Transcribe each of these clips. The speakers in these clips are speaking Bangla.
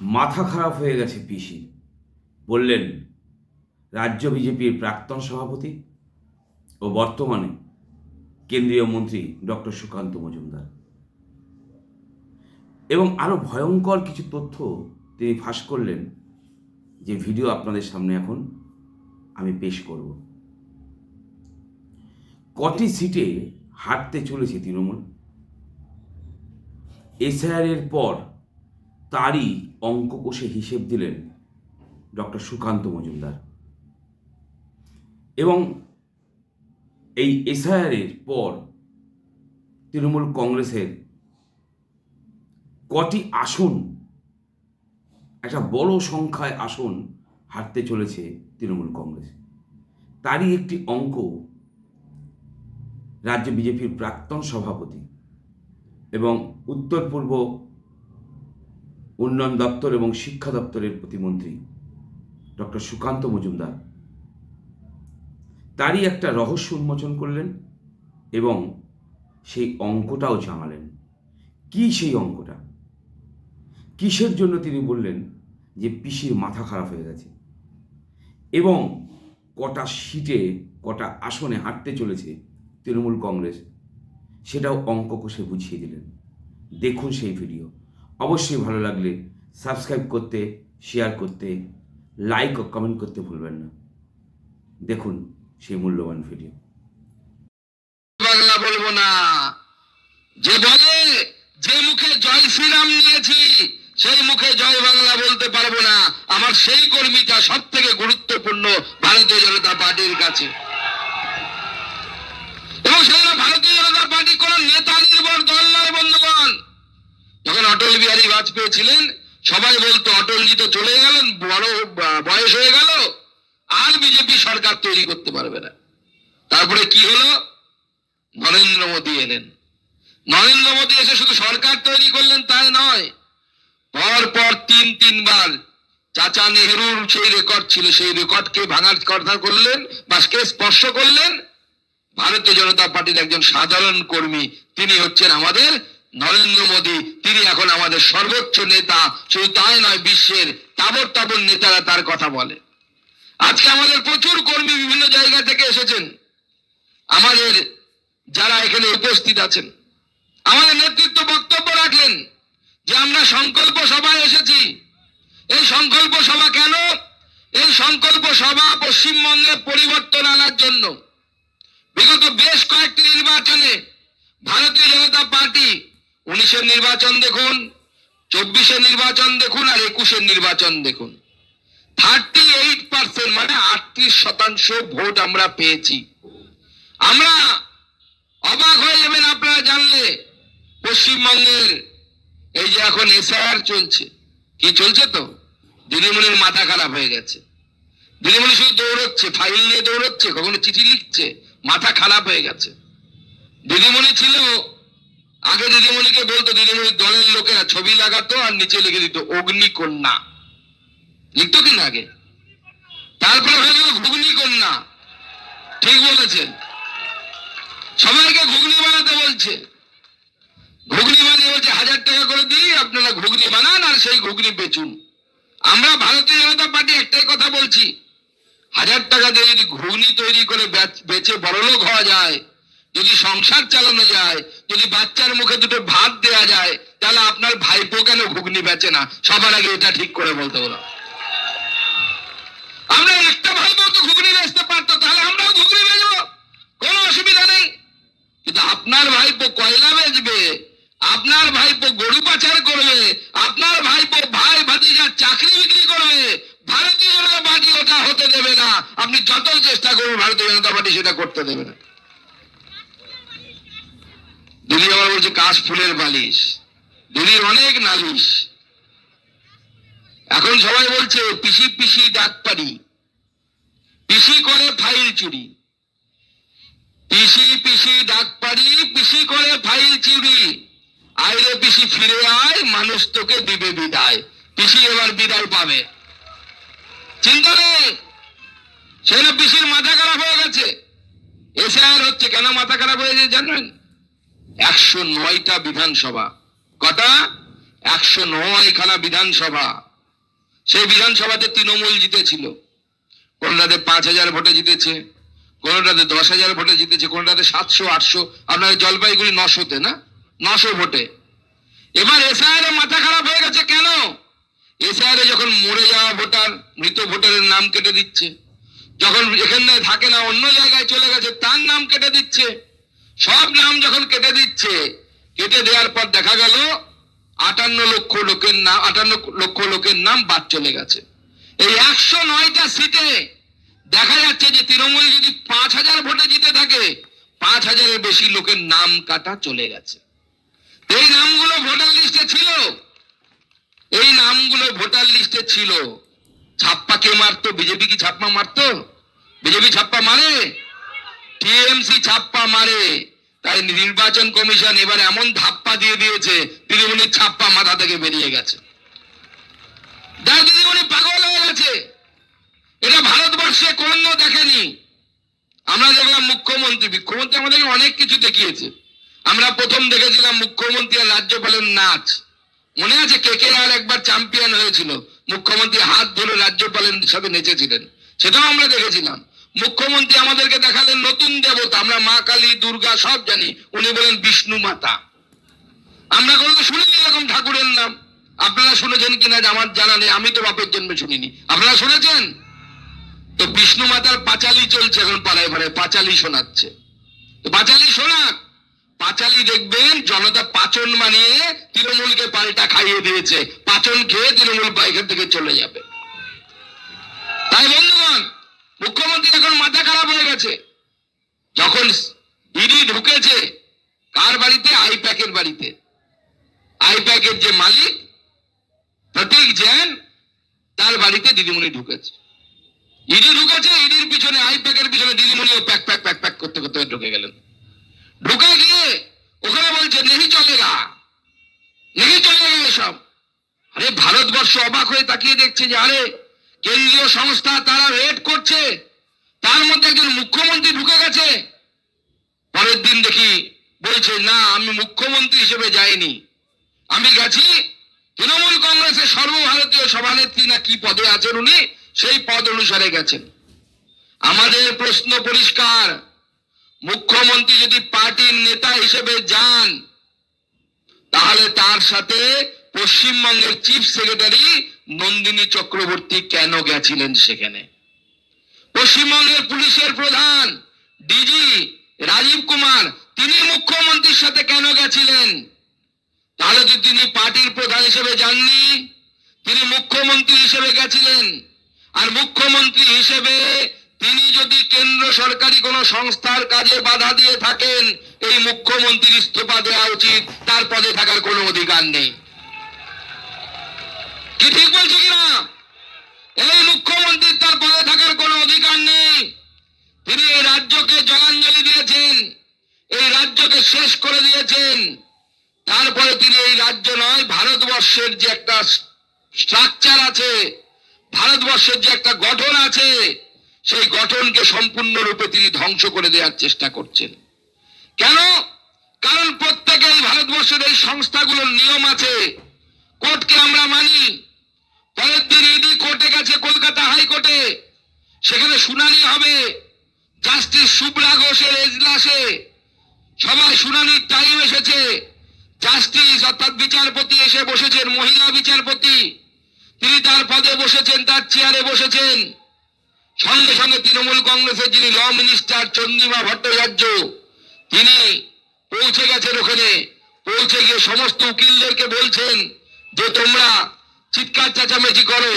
মাথা খারাপ হয়ে গেছে পিসি। বললেন, রাজ্য বিজেপির প্রাক্তন সভাপতি ও বর্তমানে কেন্দ্রীয় মন্ত্রী ডক্টর সুকান্ত মজুমদার। এবং আরও ভয়ঙ্কর কিছু তথ্য তিনি ফাঁস করলেন, যে ভিডিও আপনাদের সামনে এখন আমি পেশ করব। কটি সিটে হাঁটতে চলেছে তৃণমূল? এসআইআর এর পর তারই অঙ্ক কষে হিসেব দিলেন ডক্টর সুকান্ত মজুমদার। এবং এই এসআইআরের পর তৃণমূল কংগ্রেসের কটি আসন, একটা বড় সংখ্যায় আসন হারতে চলেছে তৃণমূল কংগ্রেস। তারই একটি অঙ্ক রাজ্য বিজেপির প্রাক্তন সভাপতি এবং উত্তর পূর্ব উন্নয়ন দপ্তর এবং শিক্ষা দপ্তরের প্রতিমন্ত্রী ডক্টর সুকান্ত মজুমদার। তারই একটা রহস্য উন্মোচন করলেন এবং সেই অঙ্কটাও জানালেন। কি সেই অঙ্কটা? কিসের জন্য তিনি বললেন যে পিসির মাথা খারাপ হয়ে গেছে এবং কটা সিটে, কটা আসনে হাঁটতে চলেছে তৃণমূল কংগ্রেস, সেটাও অঙ্ক কষে বুঝিয়ে দিলেন। দেখুন সেই ভিডিও। অবশ্যই ভালো লাগলে সাবস্ক্রাইব করতে শেয়ার করতে লাইক ও কমেন্ট করতে ভুলবেন না। দেখুন সেই মূল্যবান ভিডিও বাংলা বলব না। যে বলে যে মুখে জয় শ্রীরাম নিয়েছি, সেই মুখে জয় বাংলা বলতে পারব না। আমার সেই কর্মীটা সব থেকে গুরুত্বপূর্ণ ভারতীয় জনতা পার্টির কাছে এবং সেটা ভারতীয় জনতা পার্টি কোন নেতা নির্ভর দল নয় বন্ধুগণ যখন অটল বিহারী বাজপেয়ী ছিলেন সবাই বলতো, অটলজি তো চলে গেলেন, বড় বয়স হয়ে গেল, আর বিজেপি সরকার তৈরি করতে পারবে না। তারপরে কি হলো? নরেন্দ্র মোদী এলেন। নরেন্দ্র মোদী এসে শুধু সরকার তৈরি করলেন তাই নয়, পর পর তিন, তিনবার চাচা নেহরুর সেই রেকর্ড ছিল, সেই রেকর্ডকে ভাঙার কথা করলেন, বা কে স্পর্শ করলেন? ভারতীয় জনতা পার্টির একজন সাধারণ কর্মী, তিনি হচ্ছেন আমাদের নরেন্দ্র মোদী, তিনি এখন আমাদের সর্বোচ্চ নেতা, শুধু তাই নয়, বিশ্বের তাবর তাবর নেতারা তার কথা বলে। আজকে আমাদের প্রচুর কর্মী বিভিন্ন জায়গা থেকে এসেছেন। আমাদের যারা এখানে উপস্থিত আছেন, আমাদের নেতৃত্ব বক্তব্য রাখলেন যে আমরা সংকল্প সভায় এসেছি। এই সংকল্প সভা কেন? এই সংকল্প সভা পশ্চিমবঙ্গে পরিবর্তন আনার জন্য। বিগত বেশ কয়েকটি নির্বাচনে ভারতীয় জনতা পার্টি উনিশের নির্বাচন দেখুন, চব্বিশের নির্বাচন দেখুন আর একুশের নির্বাচন দেখুন। থার্টি এইট পার্সেন্ট মানে আটত্রিশ শতাংশ ভোট আমরা পেয়েছি। আমরা অবাক হয়ে যাবেন আপনারা জানলে। পশ্চিমবঙ্গের এই যে এখন এসআইআর চলছে, কি চলছে তো? দিদিমণির মাথা খারাপ হয়ে গেছে। দিদিমণি শুধু দৌড়চ্ছে, ফাইল নিয়ে দৌড়চ্ছে, কখনো চিঠি লিখছে, মাথা খারাপ হয়ে গেছে। দিদিমণি ছিল আগে দিদিমণিকে বলতো দিদিমণির দলের লোকেরা ছবি লাগাতো আর নিচে লিখে দিত, অগ্নিকন্যা। লিখতো কিনা আগে? তারপরে হয়ে গেল ঘুগনি কন্যা ঠিক বলেছেন। সবাইকে ঘুগনি বানাতে বলছে। ঘুগনি বানিয়ে বলছে, হাজার টাকা করে দিই, আপনারা ঘুগনি বানান আর সেই ঘুগনি বেচুন। আমরা ভারতীয় জনতা পার্টি একটাই কথা বলছি, হাজার টাকা দিয়ে যদি ঘুগনি তৈরি করে বেচে বড়লোক হওয়া যায়, যদি সংসার চালানো যায় যদি বাচ্চার মুখে দুটো ভাত দেয়া যায়, তাহলে আপনার ভাইপো কেন ঘুগনি বেচে না? সবার আগে এটা ঠিক করে বলতে বলো। আমরা একটা ভাইপো তো ঘুগনি বেচতে পারতো, তাহলে আমরাও ঘুগনি বেচবো। কোনো অসুবিধা নেই। কিন্তু আপনার ভাইপো কয়লা বেচবে? আপনার ভাইপো গরু পাচার করবে? আপনার ভাইপো ভাই ভাতিজার চাকরি বিক্রি করবে? ভারতীয় জনতা পার্টি ওটা হতে দেবে না। আপনি যতই চেষ্টা করুন, ভারতীয় জনতা পার্টি সেটা করতে দেবে না। দিদি আবার বলছে, কাশ ফুলের বালিশ। দিদির অনেক নালিশ। এখন সবাই বলছে, পিসি পিসি ডাক পারি পিসি করে ফাইল চুরি। পিসি পিসি ডাক পারি পিসি করে ফাইল চুরি। আইরে পিসি ফিরে আয়, মানুষ তোকে দিবে বিদায়। পিসি এবার বিদায় পাবে। চিন্তা নেই। সেটা পিসির মাথা খারাপ হয়ে গেছে। এসে আর হচ্ছে। কেন মাথা খারাপ হয়েছে জানেন? একশো নয়টা বিধানসভা। কটা? একশো নয় খানা বিধানসভা। সেই বিধানসভাতে তৃণমূল জিতেছিল। কোনটাতে পাঁচ হাজার ভোটে জিতেছে, কোনটাতে দশ হাজার ভোটে জিতেছে, কোনটাতে সাতশো, আটশো, আপনার জলপাইগুড়ি নশোতে না? নশো ভোটে। এবার এসআইআর মাথা খারাপ হয়ে গেছে কেন? এসআইআর যখন মরে যাওয়া ভোটার, মৃত ভোটারের নাম কেটে দিচ্ছে, যখন এখানে থাকে না, অন্য জায়গায় চলে গেছে, তার নাম কেটে দিচ্ছে। সব নাম যখন কেটে দিচ্ছে, কেটে দেওয়ার পর দেখা গেল আটান্ন লক্ষ লোকের নাম আটান্ন লক্ষ লোকের নাম বাদ চলে গেছে। এই একশো নয়টা সিটে দেখা যাচ্ছে যে তৃণমূল যদি পাঁচ হাজার ভোটে জিতে থাকে, পাঁচ হাজারের বেশি লোকের নাম কাটা চলে গেছে। এই নামগুলো ভোটার লিস্টে ছিল। এই নামগুলো ভোটার লিস্টে ছিল। ছাপ্পা কে মারতো, বিজেপি কি ছাপ্পা মারতো? বিজেপি ছাপ্পা মারে? টিএমসি ছাপ্পা মারে, তাই নির্বাচন কমিশন এবার এমন ধাপ্পা দিয়ে দিয়েছে, তৃণমূলের ছাপ্পা মাথা থেকে বেরিয়ে গেছে। যার দিদিমণি পাগল হয়ে গেছে, এটা ভারতবর্ষে কোন দেখেনি। আমরা দেখলাম মুখ্যমন্ত্রী মুখ্যমন্ত্রী আমাদেরকে অনেক কিছু দেখিয়েছে। আমরা প্রথম দেখেছিলাম মুখ্যমন্ত্রী আর রাজ্যপালের নাচ। মনে আছে কে কে আর একবার চ্যাম্পিয়ন হয়েছিল? মুখ্যমন্ত্রী হাত ধরে রাজ্যপালের সাথে নেচেছিলেন, সেটাও আমরা দেখেছিলাম। মুখ্যমন্ত্রী আমাদেরকে দেখালেন নতুন দেবতা, আমরা মা কালী, দুর্গা সব জানি। উনি বলেন বিষ্ণু মাতা। আমরা কোনো তো শুনিনি এরকম ঠাকুরের নাম। আপনারা শুনেছেন কিনা আমার জানা নেই, আমি তো বাপের জন্মে শুনিনি। আপনারা শুনেছেন? তো বিষ্ণু মাতার পাঁচালি চলছে এখন পাড়ায় পাড়ায়, পাঁচালি শোনাচ্ছে। পাঁচালি শোনাক। পাঁচালি দেখবেন জনতা পাচন মানিয়ে তৃণমূলকে পাল্টা খাইয়ে দিয়েছে। পাচন খেয়ে তৃণমূল এখান থেকে চলে যাবে। তাই বন্ধুগণ মুখ্যমন্ত্রী এখন মাথা খারাপ হয়ে গেছে, যখন ইডি ঢুকেছে কার বাড়িতে? আইপ্যাকের বাড়িতে। আইপ্যাকের যে মালিক, প্রতীক জৈন, তার বাড়িতে দিদিমণি ঢুকেছে। ইডি ঢুকেছে, ইডির পিছনে, আইপ্যাকের পিছনে দিদিমণিও প্যাক প্যাক প্যাক প্যাক করতে করতে ঢুকে গেলেন। ঢুকে গিয়ে ওখানে বলছে, নেহি চলেগা নেহি চলেগা এসব। আরে, ভারতবর্ষ অবাক হয়ে তাকিয়ে দেখছে যে, আরে কেন্দ্রীয় সংস্থা তারা রেড করছে, তার মধ্যে একজন মুখ্যমন্ত্রী ঢুকে গেছে। পরের দিন দেখি বলছে, না, আমি মুখ্যমন্ত্রী হিসেবে যাইনি। আমি গেছি তৃণমূল কংগ্রেসের সর্বভারতীয় সভানেত্রী না কি পদে আছেন উনি, সেই পদ অনুসারে গেছেন। আমাদের প্রশ্ন পরিষ্কার। মুখ্যমন্ত্রী যদি পার্টির নেতা হিসেবে যান, তাহলে তার সাথে পশ্চিমবঙ্গের চিফ সেক্রেটারি নন্দিনী চক্রবর্তী কেন গেছিলেন সেখানে? পশ্চিমবঙ্গের পুলিশের প্রধান ডিজি রাজীব কুমার, তিনি মুখ্যমন্ত্রীর সাথে কেন গেছিলেন? তাহলে তো তিনি পার্টির প্রধান হিসেবে যাননি। তিনি মুখ্যমন্ত্রী হিসেবে গেছিলেন। আর মুখ্যমন্ত্রী হিসেবে তিনি যদি কেন্দ্র সরকারি কোনো সংস্থার কাজে বাধা দিয়ে থাকেন, এই মুখ্যমন্ত্রীর ইস্তফা দেওয়া উচিত। তার পদে থাকার কোনো অধিকার নেই। কি ঠিক বলছি কিনা? এই মুখ্যমন্ত্রীর তার পদে থাকার কোনো অধিকার নেই। তিনি এই রাজ্যকে জলাঞ্জলি দিয়েছেন, এই রাজ্যকে শেষ করে দিয়েছেন। তারপরে তিনি এই রাজ্য নয়, ভারতবর্ষের যে একটা স্ট্রাকচার আছে, ভারতবর্ষের যে একটা গঠন আছে, সেই গঠনকে সম্পূর্ণরূপে তিনি ধ্বংস করে দেওয়ার চেষ্টা করছেন। কেন? কারণ প্রত্যেকের ভারতবর্ষের এই সংস্থাগুলোর নিয়ম আছে, কোর্টকে আমরা মানি পরের দিন ইডি কোর্টে গেছে, কলকাতা হাইকোর্টে। সেখানে শুনানি হবে। জাস্টিস শুভ্রা ঘোষের এজলাসে। সবাই শুনানির টাইম এসেছে। জাস্টিস অর্থাৎ বিচারপতি এসে বসেছেন, মহিলা বিচারপতি। তিনি তার পদে বসেছেন, তার চেয়ারে বসেছেন। সঙ্গে সঙ্গে তৃণমূল কংগ্রেসের যিনি ল মিনিস্টার চন্দ্রিমা ভট্টাচার্য, তিনি পৌঁছে গেছেন ওখানে। পৌঁছে গিয়ে সমস্ত উকিলদেরকে বলছেন যে তোমরা চিৎকার চেঁচামেচি করো,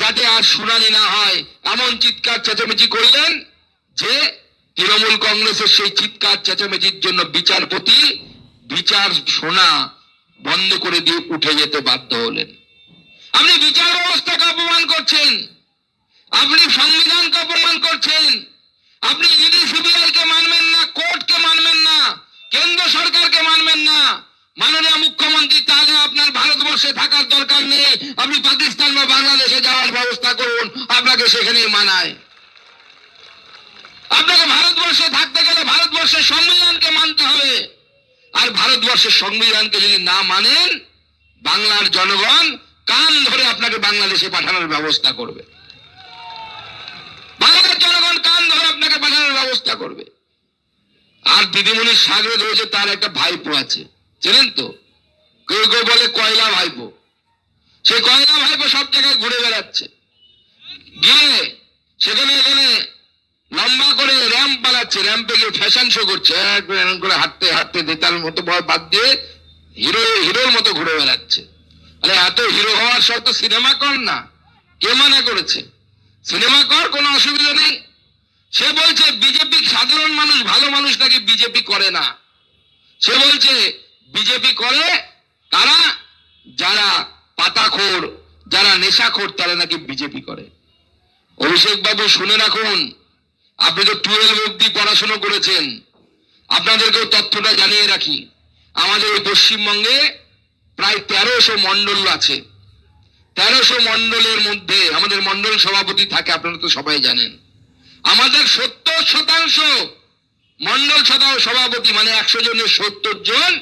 যাতে আর শুনানি না হয়। এমন চিৎকার চেঁচামেচি করলেন যে তৃণমূল কংগ্রেসের সেই চিৎকার চেঁচামেচির জন্য বিচারপতি বিচার শোনা বন্ধ করে দিয়ে উঠে যেতে বাধ্য হলেন। আপনি বিচার ব্যবস্থাকে অপমান করছেন, আপনি সংবিধানকে অপমান করছেন, আপনি ইডি সিবিআই কে মানবেন না, কোর্টকে মানবেন না, কেন্দ্র সরকারকে মানবেন না, মাননীয় মুখ্যমন্ত্রী তাহলে আপনার ভারতবর্ষে থাকার দরকার নেই। আপনি পাকিস্তান বা বাংলাদেশে যাওয়ার ব্যবস্থা করুন। আপনাকে সেখানে মানায়। আপনাকে ভারতবর্ষে থাকতে গেলে ভারতবর্ষের সংবিধানকে মানতে হবে। আর ভারতবর্ষের সংবিধানকে যদি না মানেন, বাংলার জনগণ কান ধরে আপনাকে বাংলাদেশে পাঠানোর ব্যবস্থা করবে। বাংলার জনগণ কান ধরে আপনাকে পাঠানোর ব্যবস্থা করবে। আর দিদিমণির সাগরে রয়েছে তার একটা ভাইপো আছে। চেনেন তো? কেউ কেউ বলে কয়লা ভাইপো। সেই কয়লা ভাইপো সব জায়গায় ঘুরে বেড়াচ্ছে। গিয়ে সেখানে এখানে লম্বা করে র্যাম্প বানাচ্ছে, র্যাম্পে গিয়ে ফ্যাশন শো করছে। করে হাঁটতে হাঁটতে নেতার মতো বাদ দিয়ে হিরো, হিরোর মতো ঘুরে বেড়াচ্ছে। আরে এত হিরো হওয়ার শর্ত সিনেমা কর না। কে মানা করেছে? সিনেমা কর, কোনো অসুবিধা নেই। সে বলছে বিজেপি সাধারণ মানুষ, ভালো মানুষ নাকি বিজেপি করে না। সে বলছে বিজেপি করে তারা যারা পাতাখোর, যারা নেশাখোর, তারা নাকি বিজেপি করে। অভিষেক বাবু শুনে রাখুন, আপনি তো টুয়েলভ অব্দি পড়াশোনা করেছেন। আপনাদেরকেও তথ্যটা জানিয়ে রাখি, আমাদের ওই পশ্চিমবঙ্গে প্রায় তেরোশো মন্ডল আছে। তেরোশো মন্ডলের মধ্যে আমাদের মন্ডল সভাপতি থাকে, আপনারা তো সবাই জানেন। আমাদের সত্তর শতাংশ মন্ডল সভাপতি মানে একশো জনের সত্তর জন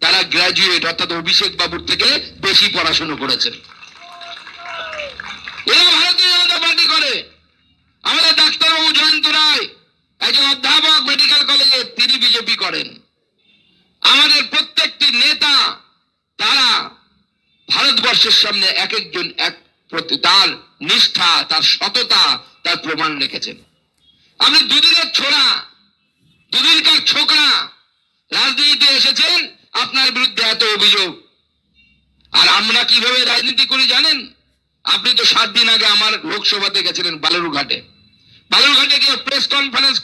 তারা গ্রাজুয়েট অর্থাৎ অভিষেক বাবুর থেকে বেশি পড়াশোনা করেছেন। করে। আমাদের ডাক্তারবাবু জয়ন্ত রায়, একজন অধ্যাপক মেডিকেল কলেজে তিনি বিজেপি করেন। আমাদের প্রত্যেকটি নেতা, তারা ভারতবর্ষের সামনে এক একজন, এক তার নিষ্ঠা, তার সততা, তার প্রমাণ রেখেছেন। আপনি দুদিনের ছোড়া, দুদিনকার ছোকরা রাজনীতিতে এসেছেন আপনার বিরুদ্ধে এত অভিযোগ। আর আমরা কীভাবে রাজনীতি করি জানেন? আপনি তো সাত দিন আগে আমার লোকসভাতে গেছিলেন বালুরঘাটে। বালুরঘাটে গিয়ে প্রেস কনফারেন্স